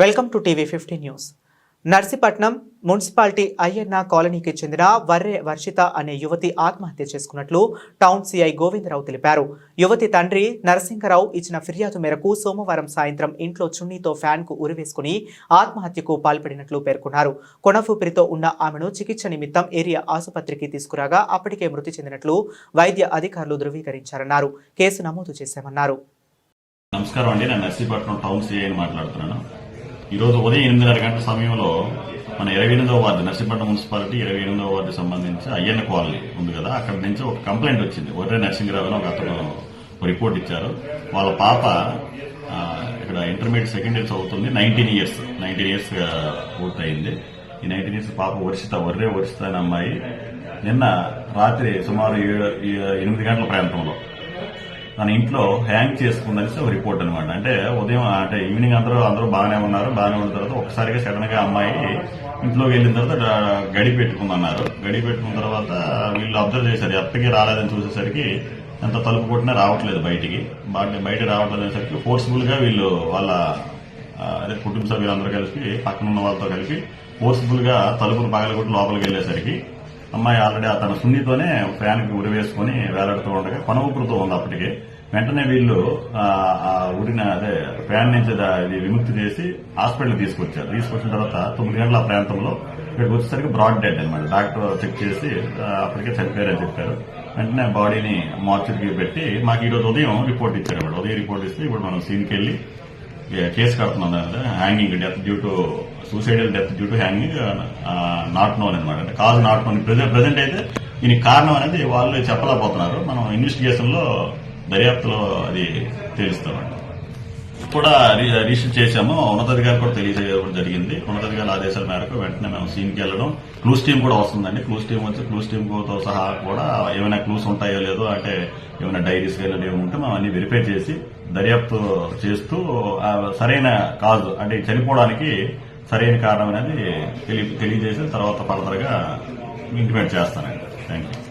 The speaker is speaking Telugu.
Welcome to TV fifty news. Narsipatnam municipality Ayyanna కాలనీకి చెందిన వర్రె వర్షిత అనే యువతి ఆత్మహత్య చేసుకున్నట్లు టౌన్ సిఐ గోవిందరావు తెలిపారు. యువతి తండ్రి నరసింహరావు ఇచ్చిన ఫిర్యాదు మేరకు సోమవారం సాయంత్రం ఇంట్లో చున్నీతో ఫ్యాన్కు ఉరివేసుకుని ఆత్మహత్యకు పాల్పడినట్లు పేర్కొన్నారు. కొనఫూపిరితో ఉన్న ఆమెను చికిత్స నిమిత్తం ఏరియా ఆసుపత్రికి తీసుకురాగా అప్పటికే మృతి చెందినట్లు వైద్య అధికారులు ధృవీకరించారన్నారు. కేసు నమోదు చేశామన్నారు. నమస్కారం అండి. నేను నర్సీపట్నం టౌన్ సిఐని మాట్లాడుతున్నాను. ఈరోజు ఉదయం ఎనిమిదిన్నర గంటల సమయంలో మన ఇరవై ఎనిమిదవ వార్డు నర్సీపట్నం మున్సిపాలిటీ ఇరవై ఎనిమిదవ వార్డు సంబంధించి అయ్యన్న కాలనీ ఉంది కదా అక్కడ నుంచి ఒక కంప్లైంట్ వచ్చింది. ఒర్రే నరసింహరావు అని ఒక అతను రిపోర్ట్ ఇచ్చారు. వాళ్ళ పాప ఇక్కడ ఇంటర్మీడియట్ సెకండ్ ఇయర్స్ అవుతుంది నైన్టీన్ ఇయర్స్ నైన్టీన్ ఇయర్స్ పూర్తయింది. ఈ నైన్టీన్ ఇయర్స్ పాప వర్షిత ఒర్రే వర్షిత అనే అమ్మాయి నిన్న రాత్రి సుమారు ఏడు ఏ- ఎనిమిది గంటల ప్రాంతంలో తన ఇంట్లో హ్యాంగ్ చేసుకుందనేసి ఒక రిపోర్ట్ అనమాట అంటే ఉదయం అంటే ఈవినింగ్ అందరూ అందరూ బాగానే ఉన్నారు. బాగానే ఉన్న తర్వాత ఒకసారిగా సడన్గా అమ్మాయి ఇంట్లోకి వెళ్ళిన తర్వాత గడి పెట్టుకుందన్నారు. గడి పెట్టుకున్న తర్వాత వీళ్ళు అబ్జర్వ్ చేశారు. ఎప్పటికీ రాలేదని చూసేసరికి ఎంత తలుపు కొట్టినా రావట్లేదు బయటికి. బయట బయట రావట్లేదు అనేసరికి ఫోర్స్ఫుల్గా వీళ్ళు వాళ్ళ అదే కుటుంబ సభ్యులందరూ కలిసి పక్కన ఉన్న వాళ్ళతో కలిపి ఫోర్స్ఫుల్గా తలుపులు పగలగొట్టి లోపలికి వెళ్ళేసరికి అమ్మాయి ఆల్రెడీ తన సున్నితోనే ఫ్యాన్కి ఉరి వేసుకుని వేలాడుతూ ఉండగా కొన ఊపిరితో ఉంది అప్పటికే. వెంటనే వీళ్ళు ఆ, ఉరిన అదే ఫ్యాన్ నుంచి ఇది విముక్తి చేసి హాస్పిటల్ తీసుకొచ్చారు. తీసుకొచ్చిన తర్వాత తొమ్మిది గంటల ప్రాంతంలో ఇక్కడికి వచ్చేసరికి బ్రాడ్ డెడ్ అనమాట డాక్టర్ చెక్ చేసి అప్పటికే చనిపోయారని చెప్పారు. వెంటనే బాడీని మార్చర్కి పెట్టి మాకు ఈరోజు ఉదయం రిపోర్ట్ ఇచ్చారు అన్నమాట. ఉదయం రిపోర్ట్ ఇస్తే ఇప్పుడు మనం సీన్కి వెళ్ళి కేసు కడుతున్నాం దాని మీద. Hanging death due to suicidal death due to hanging not known అనమాట అంటే కాజ్ నాట్ నోన్ ప్రజెంట్ అయితే దీనికి కారణం అనేది వాళ్ళు చెప్పలేకపోతున్నారు. మనం ఇన్వెస్టిగేషన్లో దర్యాప్తులో అది తెలుస్తామండి. కూడా రి- రిజిస్టర్ చేశాము. ఉన్నతాధికారి కూడా తెలియజేయడం జరిగింది. ఉన్నతాధికారుల ఆదేశాల మేరకు వెంటనే మేము సీన్కి వెళ్ళడం. క్లూస్ టీమ్ కూడా వస్తుందండి. క్లూస్ టీం వచ్చి క్లూస్ టీమ్తో సహా కూడా ఏమైనా క్లూస్ ఉంటాయో లేదో అంటే ఏమైనా డైరీస్ కానీ ఏమైనా ఉంటే మేము అన్ని వెరిఫై చేసి దర్యాప్తు చేస్తూ సరైన కాజు అంటే చనిపోవడానికి సరైన కారణం అనేది తెలియజేసిన తెలియజేసి తర్వాత ఫర్దర్గా ఇంటిమేట్ చేస్తానండి. Thank you